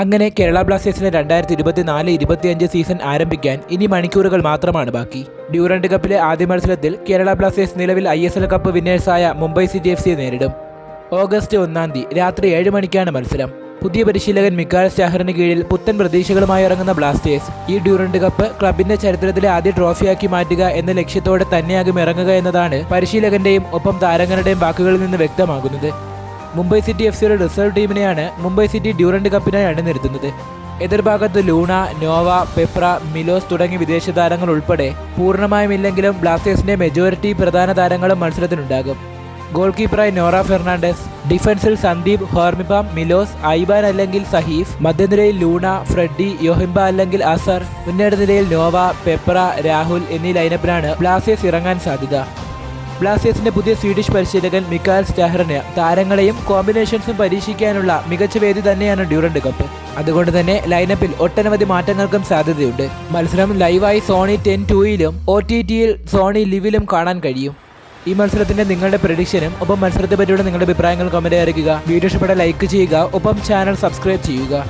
അങ്ങനെ കേരള ബ്ലാസ്റ്റേഴ്സിന് രണ്ടായിരത്തി ഇരുപത്തിനാല് ഇരുപത്തിയഞ്ച് സീസൺ ആരംഭിക്കാൻ ഇനി മണിക്കൂറുകൾ മാത്രമാണ് ബാക്കി. ഡ്യൂറന്റ് കപ്പിലെ ആദ്യ മത്സരത്തിൽ കേരള ബ്ലാസ്റ്റേഴ്സ് നിലവിൽ ഐ എസ് എൽ കപ്പ് വിന്നേഴ്സായ മുംബൈ സിറ്റി എഫ് സിയെ നേരിടും. ഓഗസ്റ്റ് ഒന്നാം തീയതി രാത്രി ഏഴ് മണിക്കാണ് മത്സരം. പുതിയ പരിശീലകൻ മിക്കാൽ സ്റ്റാഹറിന് കീഴിൽ പുത്തൻ പ്രതീക്ഷകളുമായി ഇറങ്ങുന്ന ബ്ലാസ്റ്റേഴ്സ് ഈ ഡ്യൂറന്റ് കപ്പ് ക്ലബിന്റെ ചരിത്രത്തിലെ ആദ്യ ട്രോഫിയാക്കി മാറ്റുക എന്ന ലക്ഷ്യത്തോടെ തന്നെയാകും ഇറങ്ങുക എന്നതാണ് പരിശീലകന്റെയും ഒപ്പം താരങ്ങളുടെയും വാക്കുകളിൽ നിന്ന് വ്യക്തമാകുന്നത്. മുംബൈ സിറ്റി എഫ് സിയുടെ റിസർവ് ടീമിനെയാണ് മുംബൈ സിറ്റി ഡ്യൂറന്റ് കപ്പിനായി അണിനിരത്തുന്നത്. എതിർഭാഗത്ത് ലൂണ നോവ പെപ്ര മിലോസ് തുടങ്ങിയ വിദേശ താരങ്ങൾ ഉൾപ്പെടെ പൂർണമായും ഇല്ലെങ്കിലും ബ്ലാസ്റ്റേഴ്സിന്റെ മെജോറിറ്റി പ്രധാന താരങ്ങളും മത്സരത്തിനുണ്ടാകും. ഗോൾ കീപ്പറായി നോറ ഫെർണാണ്ടസ് ഡിഫൻസിൽ സന്ദീപ് ഹോർമിബാം മിലോസ് ഐബാൻ അല്ലെങ്കിൽ സഹീഫ് മധ്യനിരയിൽ ലൂണ ഫ്രെഡി യോഹിംബ അല്ലെങ്കിൽ അസർ മുന്നേറ്റ നിരയിൽ നോവ പെപ്ര രാഹുൽ എന്നീ ലൈനപ്പിലാണ് ബ്ലാസ്റ്റേഴ്സ് ഇറങ്ങാൻ സാധ്യത. ബ്ലാസ്റ്റേഴ്സിന്റെ പുതിയ സ്വീഡിഷ് പരിശീലകൻ മിക്കാൽ സ്റ്റാഹറിന് താരങ്ങളെയും കോമ്പിനേഷൻസും പരീക്ഷിക്കാനുള്ള മികച്ച വേദി തന്നെയാണ് ഡ്യൂറന്റ് കപ്പ്. അതുകൊണ്ട് തന്നെ ലൈനപ്പിൽ ഒട്ടനവധി മാറ്റങ്ങൾക്കും സാധ്യതയുണ്ട്. മത്സരം ലൈവായി സോണി ടെൻ ടൂയിലും ഒ ടി ടിയിൽ സോണി ലിവിലും കാണാൻ കഴിയും. ഈ മത്സരത്തിന്റെ നിങ്ങളുടെ പ്രഡിക്ഷനും ഒപ്പം മത്സരത്തെ പറ്റിയുള്ള നിങ്ങളുടെ അഭിപ്രായങ്ങൾ കമന്റ് അറിയിക്കുക വീഡിയോ ഇഷ്ടപ്പെട്ട ലൈക്ക് ചെയ്യുക. ഒപ്പം ചാനൽ സബ്സ്ക്രൈബ് ചെയ്യുക.